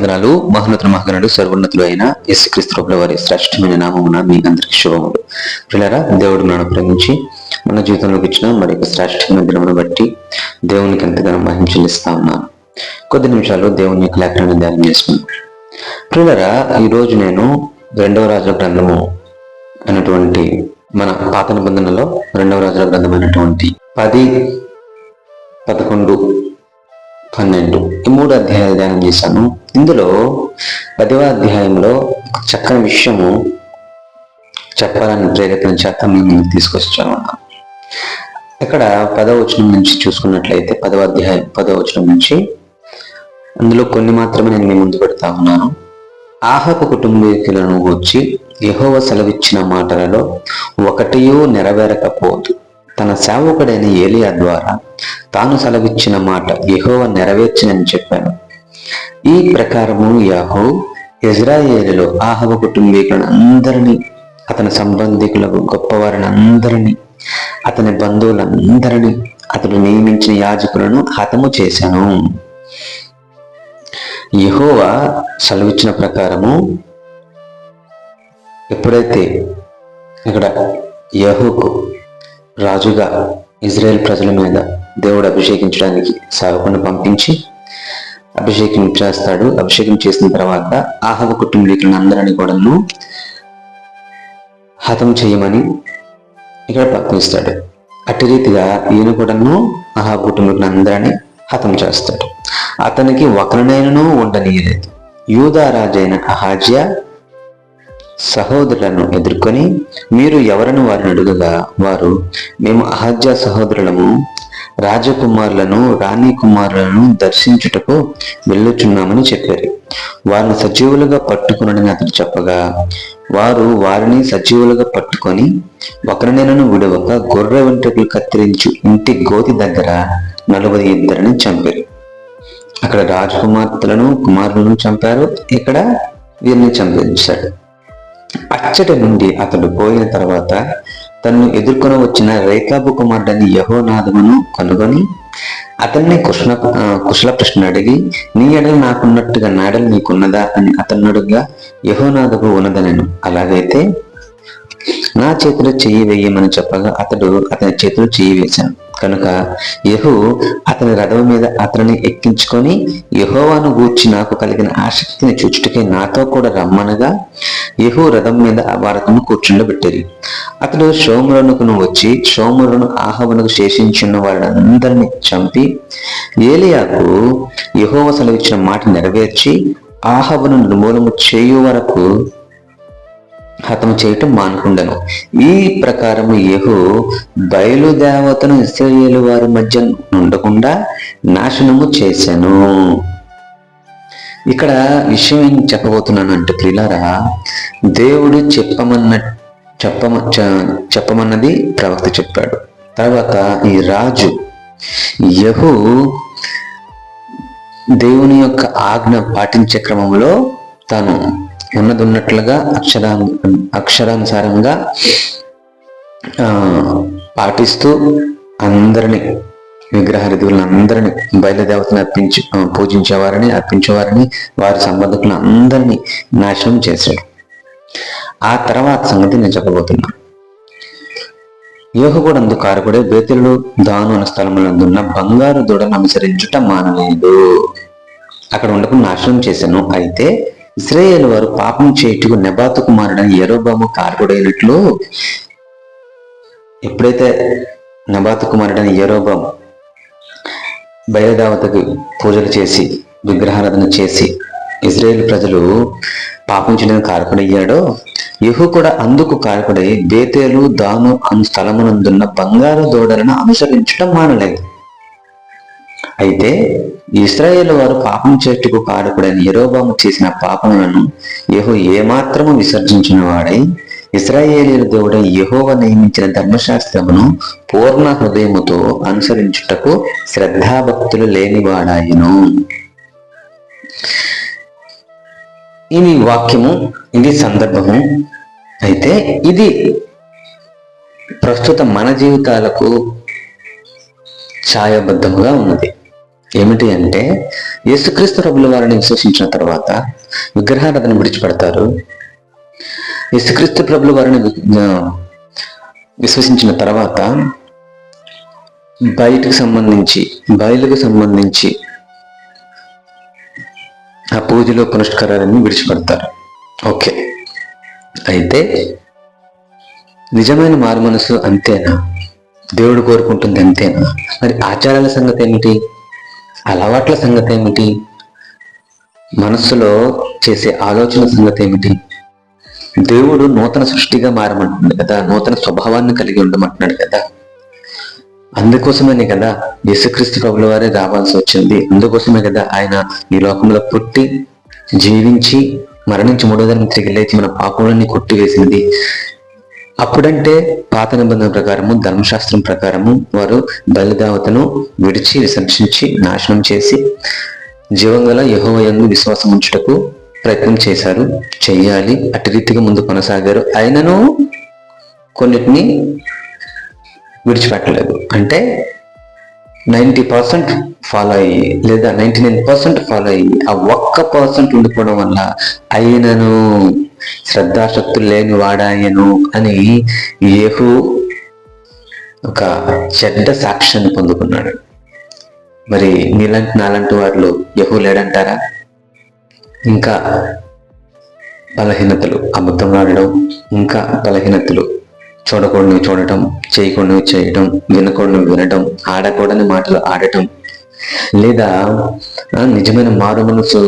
వందనాలు. మహోన్నత మహగణుడు సర్వోన్నతులు అయిన యేసుక్రీస్తు ప్రభుల వారి శ్రేష్టమైన నామమున మీ అందరికి శుభములు. పిల్లరా దేవుడు నన్ను ప్రేమించి మన జీవితంలోకి ఇచ్చిన మరి యొక్క శ్రేష్టమైన దినమును బట్టి దేవునికి ఎంతగానో మహిమ చెల్లిస్తా ఉన్నాను. కొద్ది నిమిషాలు దేవుని యొక్క లేఖనాన్ని ధ్యానం చేసుకున్నాను పిల్లరా ఈరోజు నేను రెండవ రాజుల గ్రంథము అనేటువంటి మన పాత నిబంధనలో రెండవ రాజుల గ్రంథం అయినటువంటి పది పదకొండు పన్నెండు. ఈ మూడు అధ్యాయాలు ధ్యానం చేశాను. ఇందులో పదవ అధ్యాయంలో ఒక చక్కని విషయము చెప్పాలని ప్రేరేపణ చేత మేము తీసుకొచ్చాను ఇక్కడ పదవ వచనం నుంచి చూసుకున్నట్లయితే పదవ అధ్యాయం పదవ వచనం నుంచి అందులో కొన్ని మాత్రమే నేను మీ ముందు పెడతా ఉన్నాను. ఆహపు కుటుంబీకులను వచ్చి యహోవ సెలవిచ్చిన మాటలలో ఒకటియూ నెరవేరకపోదు. తన సేవకుడైన ఏలియా ద్వారా తాను సెలవిచ్చిన మాట యహోవ నెరవేర్చినని చెప్పాను. ఈ ప్రకారము యాహో ఇజ్రాయేలులో ఆహవ కుటుంబీకులను అందరినీ అతని సంబంధికులకు గొప్పవారిని అందరినీ అతని బంధువులందరినీ అతడు నియమించిన యాజకులను హతము చేశాను. యహోవా సెలవిచ్చిన ప్రకారము ఎప్పుడైతే ఇక్కడ యహోకు రాజుగా ఇజ్రాయెల్ ప్రజల మీద దేవుడు అభిషేకించడానికి సేవకుని పంపించి అభిషేకం చేస్తాడు. అభిషేకం చేసిన తర్వాత ఆహవ కుటుంబీకులను అందరినీ కూడాను హతం చేయమని ఇక్కడ ప్రయత్నిస్తాడు అటు రీతిగా ఈయన కూడాను ఆహా కుటుంబీకులను అందరినీ హతం చేస్తాడు. అతనికి ఒకరినైనను ఉండనీయలేదు. యూదా రాజైన అహాజ్య సహోదరులను ఎదుర్కొని మీరు ఎవరను వారిని అడుగగా? వారు మేము అహజ్య సహోదరులము రాజకుమారులను రాణి కుమారులను దర్శించుటకు వెళ్ళుచున్నామని చెప్పారు. వారిని సజీవులుగా పట్టుకునని అతడు చెప్పగా వారు వారిని సజీవులుగా పట్టుకొని ఒకరినైనను విడవక గొర్రె వెంట్రుకలు కత్తిరించు ఇంటి గోతి దగ్గర నలభై ఇద్దరిని చంపారు. అక్కడ రాజకుమార్తెలను కుమారులను చంపారు. ఇక్కడ వీరిని చంపించాడు అచ్చట నుండి అతడు పోయిన తర్వాత తను ఎదుర్కొని వచ్చిన రేఖాబు కుమారుడని యహోనాథమును కనుగొని అతన్ని కుశల కుశల ప్రశ్న అడిగి నీ ఎడలు నాకున్నట్టుగా నాడలు నీకున్నదా? అని అతను అడుగుగా యహోనాథకు ఉన్నదనను. అలాగైతే నా చేతిలో చెయ్యి వేయమని చెప్పగా అతడు అతని చేతిలో చెయ్యి వేశాను. కనుక యహు అతని రథం మీద అతనిని ఎక్కించుకొని యహోవాను గూర్చి నాకు కలిగిన ఆసక్తిని చూచుటకే నాతో కూడా రమ్మనగా యహు రథం మీద వారకును కూర్చుండబెట్టేది అతడు సోమురనుకును వచ్చి సోమురను ఆహవనకు శేషించిన వారందరిని చంపి ఏలియాకు యహోవ సెలవిచ్చిన మాట నెరవేర్చి ఆహవను నిర్మూలము చేయు వరకు హతము చేయటం మానుకుండెను. ఈ ప్రకారము యహు బయలుదేవతను ఇస్రాయేలు వారి మధ్య ఉండకుండా నాశనము చేశాను ఇక్కడ విషయం ఏం చెప్పబోతున్నాను అంటే ప్రిలారా దేవుడు చెప్పమన్న చెప్పమ చెప్పమన్నది ప్రవక్త చెప్పాడు. తర్వాత ఈ రాజు యహు దేవుని యొక్క ఆజ్ఞ పాటించే క్రమంలో తాను ఉన్నది ఉన్నట్లుగా అక్షరా అక్షరానుసారంగా పాటిస్తూ అందరినీ విగ్రహారితులను అందరినీ బయలుదేవతని అర్పించి పూజించేవారని అర్పించేవారని వారి సంబంధకులు అందరినీ నాశనం చేశాడు. ఆ తర్వాత సంగతి నేను చెప్పబోతున్నా. యోహ అందుకు కారకుడే బేతులు దాను అనే స్థలములందున్న బంగారు దూడను అనుసరించుట మానలేదు. అక్కడ ఉండకుండా నాశనం చేశాను. అయితే ఇస్రాయేల్ వారు పాపం చేయుటకు నెబాతు కుమారుడని ఎరోబాము కారకుడైనట్లు ఎప్పుడైతే నెబాతు కుమారుడని ఎరోబాము బయలుదేవతకు పూజలు చేసి విగ్రహారాధన చేసి ఇజ్రాయేల్ ప్రజలు పాపం చేయడానికి కారకుడయ్యాడో యహు కూడా అందుకు కారకుడై బేతేలు దాను అను స్థలమునందున్న బంగారు దూడలను అనుసరించడం మానలేదు. అయితే ఇస్రాయేల్ వారు పాపం చెట్టుకు కారకుడైన ఎరోబాము చేసిన పాపములను యహో ఏమాత్రము విసర్జించిన వాడై ఇస్రాయేలీల దేవుడై యహోవ నియమించిన ధర్మశాస్త్రమును పూర్ణ హృదయముతో అనుసరించుటకు శ్రద్ధాభక్తులు లేనివాడాయను. ఇది వాక్యము ఇది సందర్భము. అయితే ఇది ప్రస్తుత మన జీవితాలకు ఛాయాబద్ధముగా ఉన్నది. ఏమిటి అంటే యేసుక్రీస్తు ప్రభుల వారిని విశ్వసించిన తర్వాత విగ్రహారాధన విడిచిపెడతారు. యేసుక్రీస్తు ప్రభుల వారిని విశ్వసించిన తర్వాత బయటకు సంబంధించి బయలుకు సంబంధించి ఆ పూజలో పునష్కరాలని విడిచిపెడతారు. ఓకే. అయితే నిజమైన మారు మనసు అంతేనా? దేవుడు కోరుకుంటుంది అంతేనా? మరి ఆచారాల సంగతి ఏమిటి? అలవాట్ల సంగతి ఏమిటి మనస్సులో చేసే ఆలోచన సంగతి ఏమిటి దేవుడు నూతన సృష్టిగా మారమంటున్నాడు కదా నూతన స్వభావాన్ని కలిగి ఉండమంటున్నాడు కదా. అందుకోసమనే కదా యేసుక్రీస్తు ప్రభుల వారే రావాల్సి వచ్చింది. అందుకోసమే కదా ఆయన ఈ లోకంలో పుట్టి జీవించి మరణించి మూడోదరం తిరిగి లేచి మన పాపములన్నీ కొట్టివేసింది అప్పుడంటే పాత నిబంధన ప్రకారము ధర్మశాస్త్రం ప్రకారము వారు బలిదావతను విడిచి విసర్జించి నాశనం చేసి జీవంగల యహోవయందు విశ్వాసం ఉంచుటకు ప్రయత్నం చేశారు చెయ్యాలి అటు రీతిగా ముందు కొనసాగారు. అయినను కొన్నిటిని విడిచిపెట్టలేదు. అంటే నైంటీ పర్సెంట్ ఫాలో అయ్యి లేదా నైంటీ నైన్ పర్సెంట్ ఫాలో అయ్యి ఆ ఒక్క పర్సెంట్ ఉండిపోవడం వల్ల అయినను శ్రద్ధాశక్తులు లేని వాడాయను అని ఏహు ఒక చెడ్డ సాక్ష్యాన్ని పొందుకున్నాడు. మరి నీలాంటి నాలాంటి వాళ్ళు యహు లేడంటారా? ఇంకా బలహీనతలు అబద్ధం ఆడడం ఇంకా బలహీనతలు చూడకూడనివి చూడటం చేయకూడనివి చేయడం వినకూడనివి వినడం ఆడకూడని మాటలు ఆడటం లేదా నిజమైన మారు మనసు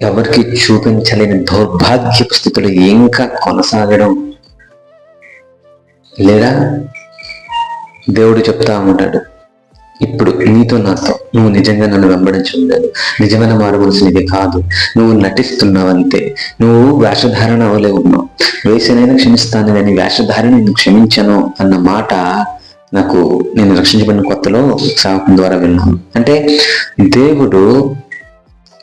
ఎవరికి చూపించలేని దౌర్భాగ్య స్థితులు ఇంకా కొనసాగడం లేదా? దేవుడు చెప్తా ఉంటాడు ఇప్పుడు నీతో నాతో నువ్వు నిజంగా నన్ను వెంబడించలేదు. నిజమైన మారు కాదు. నువ్వు నటిస్తున్నావు అంతే నువ్వు వేషధారణ అవలే ఉన్నావు వేసనైనా క్షమిస్తాను కానీ వేషధారణ నేను క్షమించను అన్న మాట నాకు నేను రక్షించబడిన కొత్తలో సాహకం ద్వారా విన్నాను. అంటే దేవుడు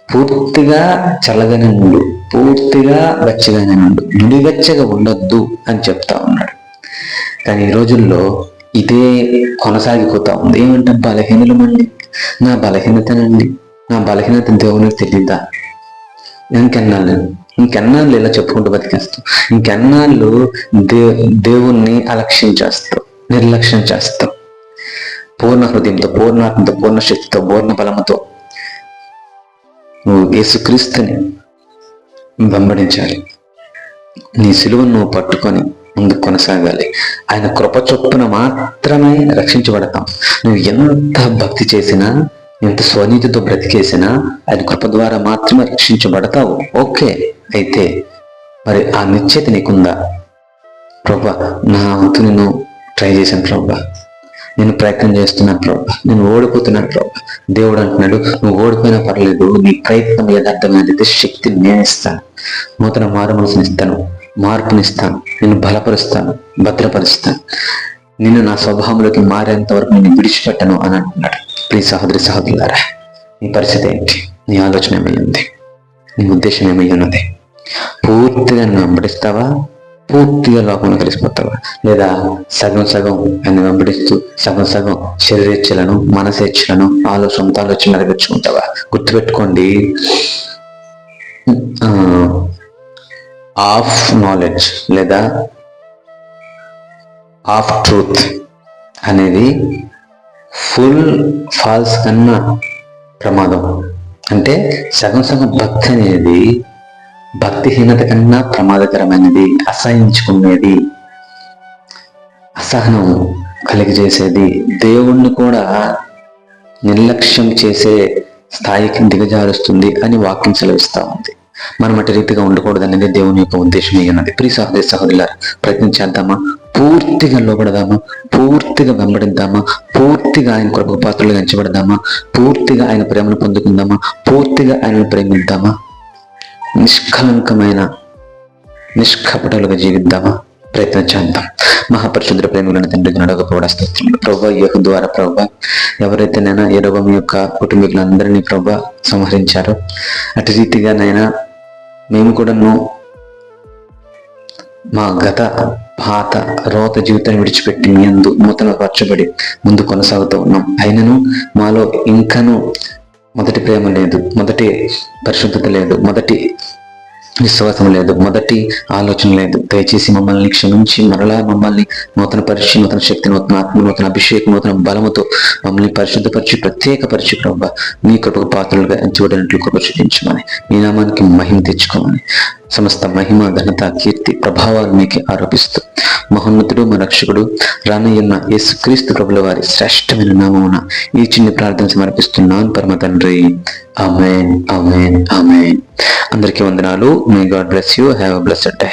పూర్తిగా చల్లగానే ఉండు. పూర్తిగా వెచ్చగానే ఉండు. నుడివెచ్చగా ఉండొద్దు అని చెప్తా ఉన్నాడు. కానీ ఈ రోజుల్లో ఇదే కొనసాగిపోతా ఉంది. ఏమంటే బలహీనలమండి నా బలహీనతనండి. నా బలహీనత దేవునికి తెలియదా? ఇంకెన్నాళ్ళు? ఇంకెన్నాళ్ళు ఇలా చెప్పుకుంటూ బతికేస్తాం? ఇంకెన్నాళ్ళు దే దేవుణ్ణి అలక్ష్యం చేస్తాం నిర్లక్ష్యం చేస్తాం పూర్ణ హృదయంతో పూర్ణాత్మతో పూర్ణ శక్తితో పూర్ణ బలంతో నువ్వు యేసుక్రీస్తుని వెంబడించాలి. నీ సిలువను నువ్వు పట్టుకొని ముందు కొనసాగాలి. ఆయన కృప చొప్పున మాత్రమే రక్షించబడతాం. నువ్వు ఎంత భక్తి చేసినా ఎంత స్వనీతితో బ్రతికేసినా ఆయన కృప ద్వారా మాత్రమే రక్షించబడతావు. ఓకే అయితే మరి ఆ నిశ్చయిత నీకుందా? ప్రభా నా వంతు నేను ట్రై చేశాను ప్రభా. నేను ప్రయత్నం చేస్తున్నాను ప్రభా. నేను ఓడిపోతున్నాను ప్రభా. దేవుడు అంటున్నాడు నువ్వు ఓడిపోయినా పర్లేదు నీ ప్రయత్నం యథార్థమైనది శక్తిని నేను ఇస్తాను. నూతన మారు ఇస్తాను మార్పునిస్తాను నేను బలపరుస్తాను భద్రపరుస్తాను. నిన్ను నా స్వభావంలోకి మారేంత వరకు నేను విడిచిపెట్టను అని అంటున్నాడు. ప్రీ సహోదరి సహోదరులారా నీ పరిస్థితి ఏంటి? నీ ఆలోచన ఏమైంది నీ ఉద్దేశం ఏమై ఉన్నది? పూర్తిగా నన్ను వెంబడిస్తావా? పూర్తిగా లోకంలో కలిసిపోతావా. లేదా సగం సగం ఆయన వెంబడిస్తూ సగం సగం శరీరేచ్ఛలను మనసేచ్ఛలను ఆలో సొంత ఆలోచన నెరవేర్చుకుంటావా గుర్తుపెట్టుకోండి ఆఫ్ నాలెడ్జ్ లేదా ఆఫ్ ట్రూత్ అనేది ఫుల్ ఫాల్స్ కన్నా ప్రమాదం. అంటే సగం సగం భక్తి అనేది భక్తిహీనత కన్నా ప్రమాదకరమైనది అసహించుకునేది అసహనం కలిగజేసేది. దేవుణ్ణి కూడా నిర్లక్ష్యం చేసే స్థాయికి దిగజారుస్తుంది అని వాక్యం సెలవిస్తూ ఉంది. మనం అటు రీతిగా ఉండకూడదు అనేది దేవుని యొక్క ఉద్దేశం అన్నది. ప్రియ సహోదరి సహోదరులారు ప్రయత్నం చేద్దామా? పూర్తిగా లోబడదామా? పూర్తిగా వెంబడిద్దామా? పూర్తిగా ఆయన కొరకు పాత్రలు ఎంచబడదామా? పూర్తిగా ఆయన ప్రేమను పొందుకుందామా? పూర్తిగా ఆయనను ప్రేమిద్దామా? నిష్కలంకమైన నిష్కపటలుగా జీవిద్దామా? ప్రయత్నం చేద్దాం మహాపరిశుద్ర ప్రేమికులను తండ్రి నడవకపోవడం స్తోత్రంలో ప్రభా యోగ ద్వారా ప్రభా ఎవరైతే నైనా ఏ రోగం యొక్క కుటుంబీకులందరినీ ప్రభా సంహరించారో అటు రీతిగానైనా మేము కూడాను మా గత పాత రోత జీవితాన్ని విడిచిపెట్టి మీ అందు నూతన పరచబడి ముందు కొనసాగుతూ ఉన్నాం. అయినను మాలో ఇంకను మొదటి ప్రేమ లేదు మొదటి పరిశుద్ధత లేదు మొదటి విశ్వాసం లేదు మొదటి ఆలోచన లేదు. దయచేసి మమ్మల్ని క్షమించి మరలా మమ్మల్ని నూతన పరిచయం నూతన శక్తి నూతన ఆత్మ నూతన అభిషేకం నూతన బలముతో మమ్మల్ని పరిశుద్ధపరిచి ప్రత్యేక పరిచయ ప్రభావ మీ కృపకు పాత్రలుగా ఎంచబడినట్లు కృప చూపించమని మీ నామానికి మహిమ తెచ్చుకోమని సమస్త మహిమ ఘనత కీర్తి ప్రభావాలు మీకు ఆరోపిస్తూ మహోన్నతుడు మా రక్షకుడు రానయ్యున్న యేసుక్రీస్తు ప్రభుల వారి శ్రేష్టమైన నామమున ఈ చిన్న ప్రార్థన సమర్పిస్తున్నాను. పరమ తండ్రి ఆమెన్ ఆమెన్ ఆమెన్. అందరికీ వందనాలు. May God bless you have blessed day